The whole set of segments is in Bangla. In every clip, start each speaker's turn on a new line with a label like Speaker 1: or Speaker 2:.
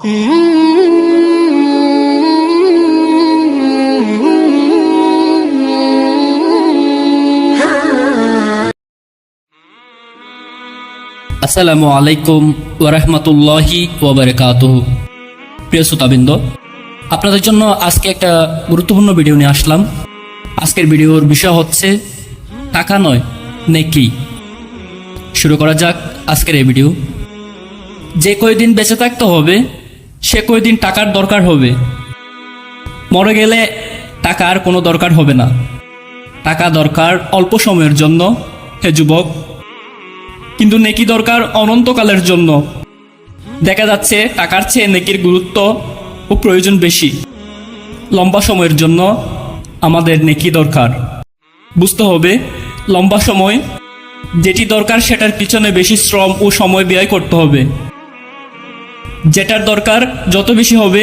Speaker 1: আসসালামু আলাইকুম ওরহমতুল্লাহি ওবরকাতুহ প্রিয় শ্রোতাবৃন্দ, আপনাদের জন্য আজকে একটা গুরুত্বপূর্ণ ভিডিও নিয়ে আসলাম। আজকের ভিডিওর বিষয় হচ্ছে, টাকা নয়, নেকি। শুরু করা যাক আজকের এই ভিডিও। যে কয়দিন বেঁচে থাকতে হবে সে কয়দিন টাকার দরকার হবে। মরে গেলে টাকার কোনো দরকার হবে না। টাকা দরকার অল্প সময়ের জন্য, হে যুবক। কিন্তু নেকি দরকার অনন্তকালের জন্য। দেখা যাচ্ছে টাকার চেয়ে নেকির গুরুত্ব ও প্রয়োজন বেশি। লম্বা সময়ের জন্য আমাদের নেকি দরকার। বুঝতে হবে, লম্বা সময় যেটি দরকার সেটার পিছনে বেশি শ্রম ও সময় ব্যয় করতে হবে। যেটার দরকার যত বেশি হবে,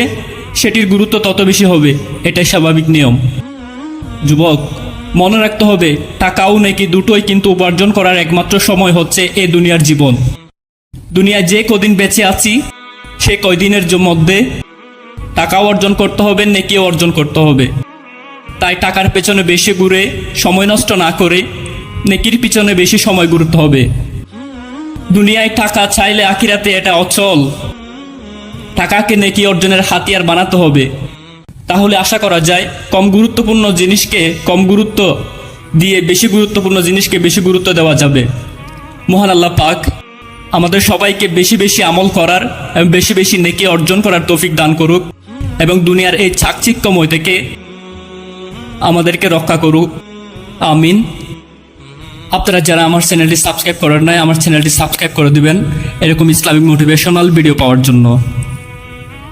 Speaker 1: সেটির গুরুত্ব তত বেশি হবে। এটাই স্বাভাবিক নিয়ম। যুবক, মনে রাখতে হবে, টাকাও নাকি দুটোই কিন্তু উপার্জন করার একমাত্র সময় হচ্ছে এ দুনিয়ার জীবন। দুনিয়ায় যে কদিন বেঁচে আছি, সে কয়দিনের মধ্যে টাকাও অর্জন করতে হবে, নেকিও অর্জন করতে হবে। তাই টাকার পেছনে বেশি ঘুরে, সময় নষ্ট না করে নেকির পিছনে বেশি সময় ঘুরতে হবে। দুনিয়ায় টাকা চাইলে আখিরাতে এটা অচল। টাকাকে নেকি অর্জনের হাতিয়ার বানাতে হবে। তাহলে আশা করা যায়, কম গুরুত্বপূর্ণ জিনিসকে কম গুরুত্ব দিয়ে বেশি গুরুত্বপূর্ণ জিনিসকে বেশি গুরুত্ব দেওয়া যাবে। মহান আল্লাহ পাক আমাদের সবাইকে বেশি বেশি আমল করার এবং বেশি বেশি নেকি অর্জন করার তৌফিক দান করুক এবং দুনিয়ার এই চাকচিক্যময় থেকে আমাদেরকে রক্ষা করুক। আমিন। আপনারা যারা আমার চ্যানেলটি সাবস্ক্রাইব করেন নাই, আমার চ্যানেলটি সাবস্ক্রাইব করে দিবেন এরকম ইসলামিক মোটিভেশনাল ভিডিও পাওয়ার জন্য।